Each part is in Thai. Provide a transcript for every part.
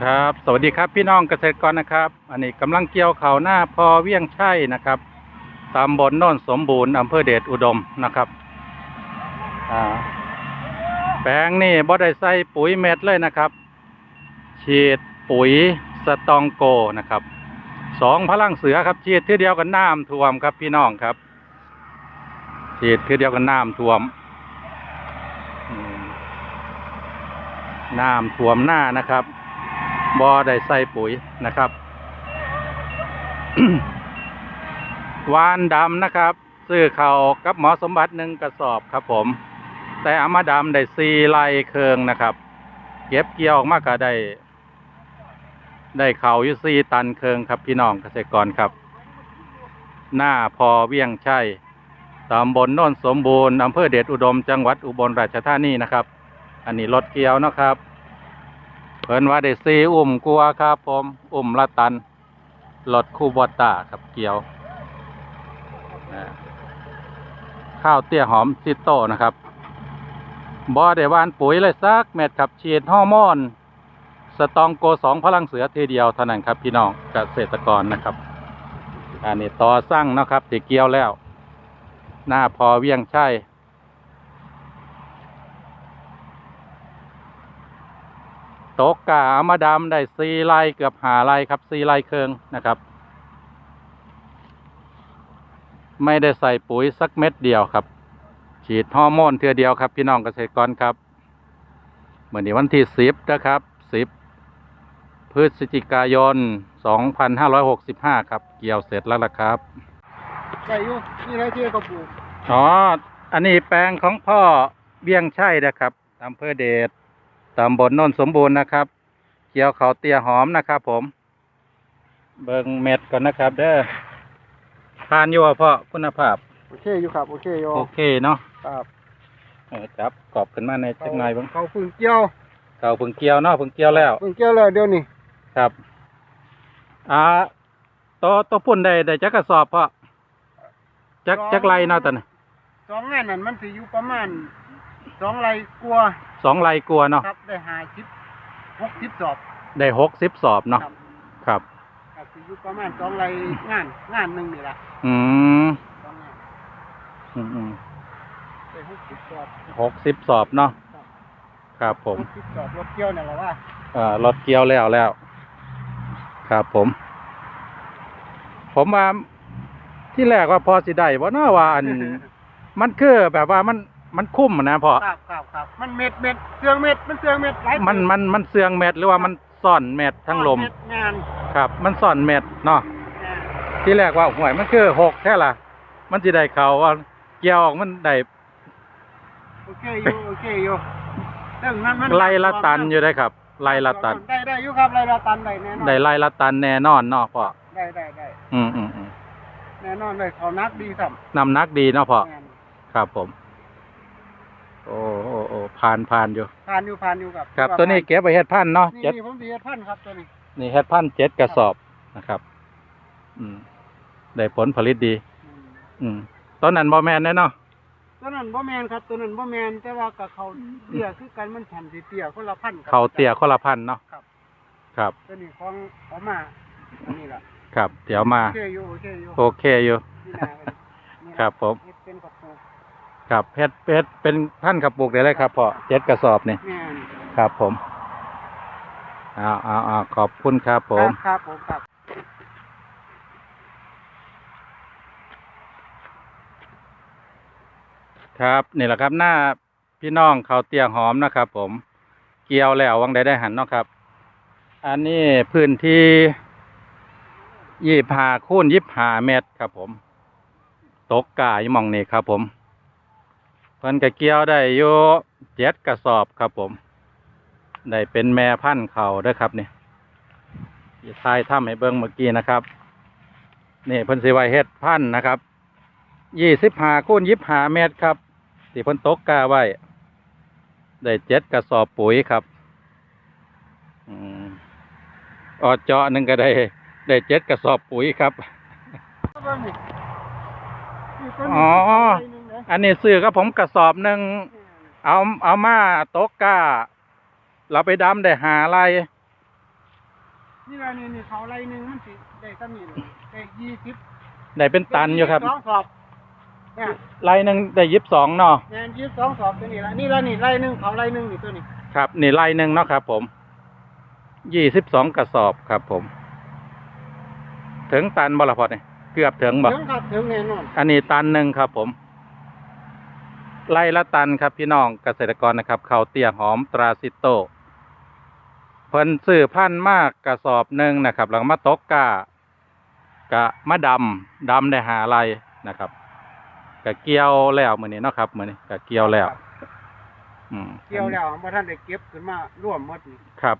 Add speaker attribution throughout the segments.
Speaker 1: ครับ สวัสดีครับพี่น้องเกษตรกรนะครับ อันนี้กำลังเกี่ยวเขาหน้าพอเวียงใช่นะครับตามบลโน่นสมบูรณ์อำเภอเดชอุดมนะครับแปลงนี่บ่ได้ใส่ปุ๋ยเม็ดเลยนะครับ ฉีดปุ๋ยสตองโกนะครับสองพลังเสือครับฉีดที่เดียวกันน้ำท่วมครับพี่น้องครับฉีดที่เดียวกันน้ำท่วม น้ำท่วมหน้านะครับบอได้ใส่ปุ๋ยนะครับวานดำนะครับ ซื้อเขากับหมอสมบัติหนึ่งกระสอบครับผม แต่อามาดำได้ซีไลเคืองนะครับ เก็บเกี่ยวออกมากก็ได้ ได้เขายู่ซีตันเคืองครับพี่น้องเกษตรกรครับ หน้าพอเวียงชัยตำบลโน่นสมบูรณ์อำเภอเดชอุดมจังหวัดอุบลราชธานีนะครับ อันนี้รถเกียวนะครับ เพิ่นว่าได้ซีอุ่มกลัวครับผม อุ่มละตันรถคูบอต้าครับเกียว ข้าวเตี้ยหอมซิโต้นะครับบอได้วานปุ๋ยเลยซักเม็ดครับฉีดฮอร์โมนสตองโกสองพลังเสือทีเดียวเท่านั้นครับพี่น้องเกษตรกรนะครับ อันนี้ต่อสั่งนะครับติเกียวแล้ว หน้าพอเวียงใช่ ตกกาเอามาดำได้สี่ไร่เกือบหาไร่ครับสี่ไร่เคืองนะครับ ไม่ได้ใส่ปุ๋ยสักเม็ดเดียวครับ ฉีดฮอร์โมนเทือเดียวครับ พี่น้องเกษตรกรครับเมื่อนี้วันที่สิบนะครับสิบพฤศจิกายนสองพันห้าร้อยหกสิบห้าครับ เกี่ยวเสร็จแล้วล่ะครับ
Speaker 2: ใส่อยู่นี่ไรที่เขาปลูก
Speaker 1: อ๋ออันนี้แปลงของพ่อเบี้ยงชัยนะครับอำเภอเดช ตำบลโน่นสมบูรณ์นะครับเกี่ยวเขาวเตี้ยหอมนะครับ ผม เบิ่งเม็ดก่อนนะครับ เด้อทานอยู่ว่าพ่อคุณภาพ
Speaker 2: โอเคอยู่ครับ โอเคอยู่
Speaker 1: โอเคเนาะ
Speaker 2: ครับ
Speaker 1: เออจับกรอบขึ้นมาในจังไงบ้าง
Speaker 2: เขาพึ่งเกี่ยว
Speaker 1: เก่าเพิ่งเกี่ยวเนาะเพิ่งเกี่ยวแล้ว
Speaker 2: พึ่งเกี่ยวแล้วเดี๋ยวนี้
Speaker 1: ครับอ่าตัวตัวปุ่นได้ได้จักกระสอบพ่อจักจักไรเนาะตอนนี้
Speaker 2: สองงานนั้นมันสิอยู่ประมาณ สองไรกลัวา
Speaker 1: สองไรกลัวเนาะ
Speaker 2: ครับได้หาชิปหกชิปสอบ
Speaker 1: ได้หกสิบสอบเนาะ
Speaker 2: ครับ
Speaker 1: ครับ
Speaker 2: ก็สิอยู่ประมาณสองไรงานงานหนึ่งนี่ละ
Speaker 1: อืม
Speaker 2: สองงาน
Speaker 1: อืมอืม
Speaker 2: ได้หกชิปสอบ
Speaker 1: หกสิบสอบเนาะครับผม
Speaker 2: หกชิปสอบรถเกี่ยวนี่นแหละว่า
Speaker 1: อ่ารถเกี่ยวแล้วแล้ว ครับผม ผมว่าที่แรกว่าพอสิได้ว่าน่าว่าอัน มันคือแบบว่ามัน มันคุ้มอะนะพอ
Speaker 2: ครับครับครับมันเม็ดเม็ดเสืองเม็ดมันเสืองเม็ดหลาย
Speaker 1: มันมันมันเสืองเม็ดหรือว่ามันซ่อนเม็ดทั้งลม
Speaker 2: เดงาน
Speaker 1: ครับ มันซ่อนเม็ดเนาะ
Speaker 2: งาน
Speaker 1: ที่แรกว่าห่วยมันคือหกแค่ละมันจะได้เขาว่าเกี่ยวออกมันได้
Speaker 2: โอเคอยู่โอเคอยู่ซึ่งมันมัน
Speaker 1: ไล่ละตันอยู่ได้ครับไล่ละตัน
Speaker 2: ได้ได้อยู่ครับไล่ละตันได้แน่นอน
Speaker 1: ได้ไล่ละตันแน่นอนเนาะพ่อ
Speaker 2: ได้ได้ได้
Speaker 1: อืมอืมอืม
Speaker 2: แน่นอนเลยเขานักดีสัม
Speaker 1: นำหนักดีเนาะพ่อ
Speaker 2: แม่น
Speaker 1: ครับผมโอ้โอ้โอ้ ผ่านผ่านอยู่
Speaker 2: ผ่านอยู่ผ่านอยู่ครับ
Speaker 1: ครับ ตัวนี้เก็บไปเฮ็ดพันธุ์เนาะ
Speaker 2: นี่
Speaker 1: เจ็ด
Speaker 2: นี่ผมสีเฮ็ดพันธุ์ครับตัวนี้
Speaker 1: นี่เฮ็ดพันธุ์เจ็ดกระสอบนะครับ อืมได้ผลผลิตดี
Speaker 2: อืม
Speaker 1: อืมต้นนั้นบ่แม่นแน่เนาะ
Speaker 2: ตัวนั้นบ่แมนครับตัวนั้นบ่แมนแต่ว่ากับเขาเตี้ยคือกันมันฉันสิเตี้ยคนละพันธุ์ครับ
Speaker 1: เขาเตี้ยคนละพันธุ์เนาะ
Speaker 2: ครับ
Speaker 1: ครับ
Speaker 2: ตัวนี้ของเอามาอันนี้ล่ะ
Speaker 1: ครับ เดี๋ยวมา
Speaker 2: โอเคอยู่โอเคอยู่
Speaker 1: โอเคอยู่
Speaker 2: นี่นะนี่นะครับ
Speaker 1: ผม
Speaker 2: เฮ็ดเป็นกระปุก
Speaker 1: ครับเฮ็ดเฮ็ดเป็นพันธุ์กระปุกได้เลยครับพ่อเจ็ดกระสอบนี่
Speaker 2: แม่น
Speaker 1: ครับผมเอาเอาเอาขอบคุณครับผม
Speaker 2: ครับผมครับ
Speaker 1: ครับนี่แหละครับหน้าพี่น้องเขาเตียงหอมนะครับ ผม เกี่ยวแล้ววังใดได้หันเนาะครับ อันนี้พื้นที่ยี่หาคูณยี่หาเมตรครับผม ตกกาอยู่หมองนี่ครับผม เพิ่นก็เกี่ยวได้อยู่เจ็ดกระสอบครับผม ได้เป็นแม่พันธุ์เขาเด้วยครับนี่ที่ทายถ้ำให้เบิ้งเมื่อกี้นะครับ นี่เพิ่นสิไว้เฮ็ดพันธุ์นะครับยี่สิบหาคูณยี่หาเมตรครับที่เพ้นตกกาไว้ได้เจ็ดกระสอบปุ๋ยครับอืมออดเจาะหนึ่งก็ได้ได้เจ็ดกระสอบปุ๋ยครับ
Speaker 2: เบิ่งนี่นี่ตัวนี้
Speaker 1: อ๋อ
Speaker 2: ใบหนึ่งนะ
Speaker 1: อันนี้ซื้อก็ผมกระสอบหนึ่งเอาเอามาตกกาเราไปดำได้หาไร
Speaker 2: นี่ละนี่นี่เขาไรหนึ่งมันสิได้ตั้งนี่เลยได้ยี่สิบ
Speaker 1: ได้เป็นตันอยู่ครับ
Speaker 2: สองสอบเนี่ย
Speaker 1: ไรหนึ่งได้ยิบสองเนาะ
Speaker 2: แมนยี่สิบสองสอบตัวนี้ละนี่ละนี่ไรหนึ่งเขาไรหนึ่งนี่ตัวนี้
Speaker 1: ครับนี่ไรหนึ่งเนาะครับ ผมยี่สิบสองกระสอบครับ ผม ถึงตันบ่ละพอเนี่ยเกือบถึงบ่
Speaker 2: ถึงครับถึงแน่นอน
Speaker 1: อันนี้ตันหนึ่งครับ ผม ไร่ละตันครับพี่น้องเกษตรกรนะครับเขาวเตี้ยหอมตราซิโตเพิ่นซื้อพันธุ์มากกระสอบหนึ่งนะครับหลังมาตกกากะมะดำดำได้หาไรนะครับกะเกี่ยวแล้วมือนี้เนาะครับมือนี้กะเกี่ยวแล้วอืม
Speaker 2: เกี่ยวแล้วบ่ท่านได้เก็บขึ้นมาร่วมหมดนี่
Speaker 1: ครับ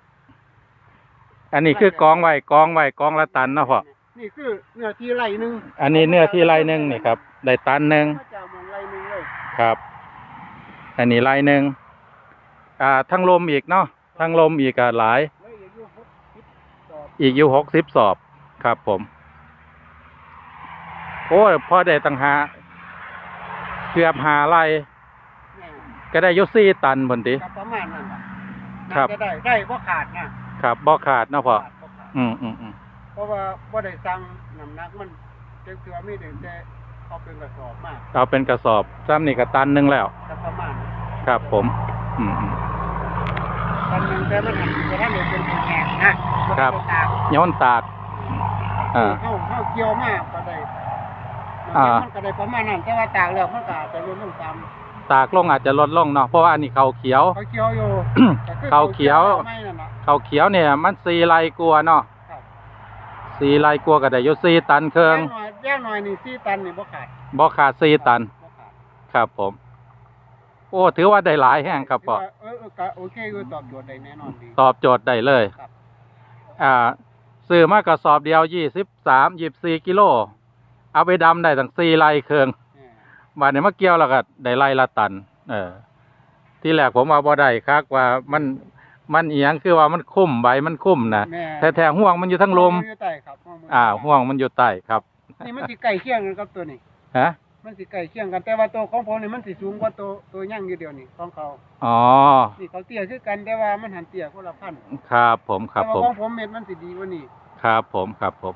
Speaker 1: อันนี้คือกองไว้กองไว้กองละตันเนาะพ่อ
Speaker 2: นี่คือเนื้อที่ไรหนึ่ง
Speaker 1: อันนี้เนื้อที่ไรหนึ่งนี่ครับได้ตันหนึ่ง
Speaker 2: พระเจ้าเมืองไรหนึ่งเลย
Speaker 1: ครับ อันนี้ลายหนึ่งอ่าทั้งลมอีกเนาะทั้งลมอีกอะหลาย
Speaker 2: เฮ้ยอายุหกสิบสอบ
Speaker 1: อีกอยู่หกสิบสอบครับผม โอ้ยพอได้ตั้งหาเกือบหาไร
Speaker 2: แม่
Speaker 1: ก็ได้อยุสี่ตันบนติ
Speaker 2: ก็ประมาณนั้นล่ะ
Speaker 1: ครับ
Speaker 2: น่าจะได้ได้บ่ขาดนะครับ
Speaker 1: บ่ขาดเนาะพ่อ
Speaker 2: ขาดบ่ขาด
Speaker 1: อืมอืมอืม
Speaker 2: เพราะว่าบ่ได้สั่งน้ำหนักมันเต็มตัวมีแต่แต่เอาเป็นกระสอบมาก
Speaker 1: เอาเป็นกระสอบซ้ำนี่ก็ตันหนึ่งแล้ว ครับผม อืมอืม
Speaker 2: ตอนนึงแต่มันหันจะได้เป็นแข็งๆนะครับ ตาก
Speaker 1: ย้อนตากอ่า
Speaker 2: เข้าเข้าเกี่ยวมากก็ได้
Speaker 1: อ่า
Speaker 2: มันก็ได้ประมาณนั้นแต่ว่าตากแล้วมันก็อาจจะลดลงตาม
Speaker 1: ตากลงอาจจะลดลงเนาะเพราะว่าอันนี้เขาเขียว
Speaker 2: เขาเกี่ยวอยู่ แต่คือ
Speaker 1: เขาเขียว
Speaker 2: ไม่นั่นน่ะ
Speaker 1: เขาเขียวเนี่ย มันสีลายกลัวเนาะ
Speaker 2: ครับ
Speaker 1: สีลายกลัวก็ได้อยุสี่ตันเครื่อง
Speaker 2: แย่หน่อยแย่หน่อยนี่สี่ตันนี่บ่ขาด
Speaker 1: บ่ขาดสี่ตัน
Speaker 2: บ่ขาด
Speaker 1: ครับผม โอ้ถือว่าได้หลายแห่งครับพ่อ
Speaker 2: เออเออก็โอเคอยู่ตอบโจทย์ได้แน่นอนดี
Speaker 1: ตอบโจทย์ได้เลย
Speaker 2: ครับ
Speaker 1: อ่าซื้อมากระสอบเดียวยี่สิบสามยี่สี่กิโล เอาไปดำได้ตั้งสี่ไร่เครื่อง
Speaker 2: เออ
Speaker 1: บาดนี้มาเกี่ยวแล้วก็ได้ไร่ละตัน เออ ที่แรกผมว่าบ่ได้คักว่ามันมันเอียงคือว่ามันคุ้มใบมันคุ้มนะ
Speaker 2: แม่
Speaker 1: แต่แท้ห่วงมันอยู่ทั้งลม
Speaker 2: อยู่ใต้ครับห่วงมัน
Speaker 1: อ่าห่วงมันอยู่ใต้ครับ
Speaker 2: นี่มันสิใกล้เคียงกันกับตัวนี้
Speaker 1: ฮะ
Speaker 2: มันสิใกล้เคียงกันแต่ว่าตัวของผมนี่มันสิสูงกว่าตัวตัวย่างอยู่เดียวนี่ของเขา
Speaker 1: อ๋อ
Speaker 2: นี่เขาเตี้ยคือกันแต่ว่ามันหันเตี้ยคนละพัน
Speaker 1: ครับผมครับ
Speaker 2: แต่
Speaker 1: ผ
Speaker 2: ว่ามของผมเม็ดมันสิดีกว่านี้
Speaker 1: ครับผมครับผม